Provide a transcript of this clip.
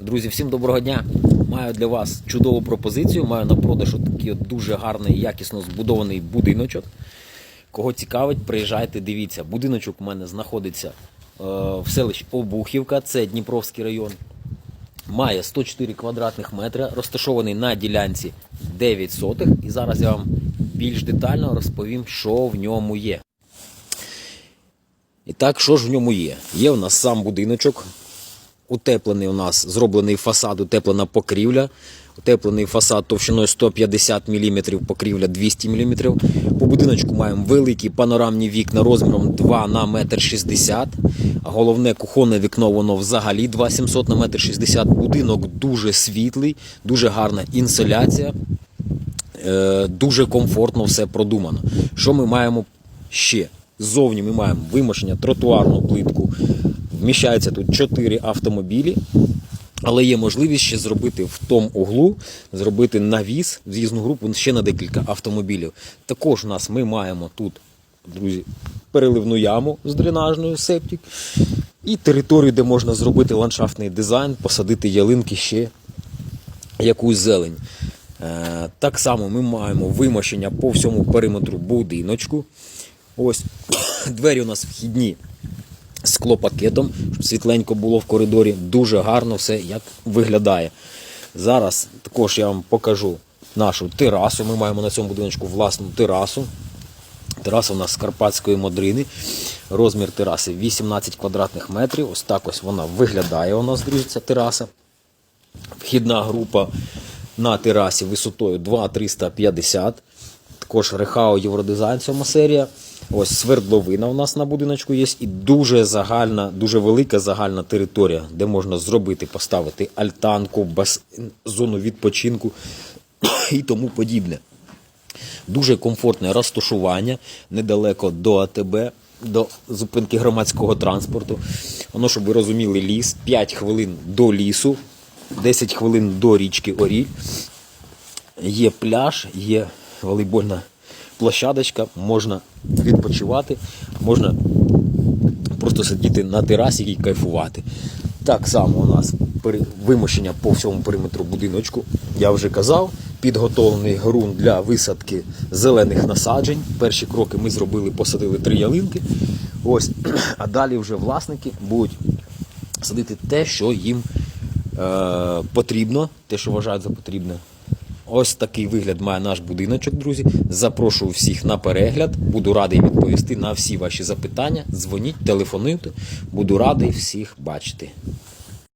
Друзі, всім доброго дня! Маю для вас чудову пропозицію. Маю на продаж такий дуже гарний, якісно збудований будиночок. Кого цікавить, приїжджайте, дивіться. Будиночок у мене знаходиться е, в селищі Обухівка, це Дніпровський район. Має 104 квадратних метри, розташований на ділянці 9 сотих. І зараз я вам більш детально розповім, що в ньому є. І так, що ж в ньому є? Є у нас сам будиночок, утеплений у нас, зроблений фасад, утеплена покрівля. Утеплений фасад товщиною 150 мм, покрівля 200 мм. По будиночку маємо великі панорамні вікна розміром 2 на 1,60 м. Головне кухонне вікно, воно взагалі 2,700 на 1,60 м. Будинок дуже світлий, дуже гарна інсоляція. Е, дуже комфортно все продумано. Що ми маємо ще? Ззовні ми маємо вимощення тротуарну плитку. Вміщається тут 4 автомобілі. Але є можливість ще зробити в тому углу, зробити навіс, з'їзну групу ще на декілька автомобілів. Також у нас ми маємо тут, друзі, переливну яму з дренажною септик. І територію, де можна зробити ландшафтний дизайн, посадити ялинки ще якусь зелень. Е, так само ми маємо вимощення по всьому периметру будиночку. Ось двері у нас вхідні склопакетом, щоб світленько було в коридорі. Дуже гарно все як виглядає. Зараз також я вам покажу нашу терасу. Ми маємо на цьому будиночку власну терасу. Тераса у нас з карпатської модрини. Розмір тераси 18 квадратних метрів. Ось так ось вона виглядає у нас, друзі, ця тераса. Вхідна група на терасі висотою 2,350. Також Рехао Євродизайн сьома серія. Ось свердловина у нас на будиночку є. І дуже загальна, дуже велика загальна територія, де можна зробити, поставити альтанку, басейн, зону відпочинку і тому подібне. Дуже комфортне розташування недалеко до АТБ, до зупинки громадського транспорту. Воно, щоб ви розуміли, ліс 5 хвилин до лісу, 10 хвилин до річки Оріль. Є пляж, є волейбольна площадочка, можна відпочивати, можна просто сидіти на терасі і кайфувати. Так само у нас вимощення по всьому периметру будиночку. Я вже казав, підготовлений ґрунт для висадки зелених насаджень. Перші кроки ми зробили, посадили три ялинки. Ось, а далі вже власники будуть садити те, що їм е, потрібно, те, що вважають за потрібне. Ось такий вигляд має наш будиночок, друзі. Запрошую всіх на перегляд. Буду радий відповісти на всі ваші запитання. Дзвоніть, телефонуйте. Буду радий всіх бачити.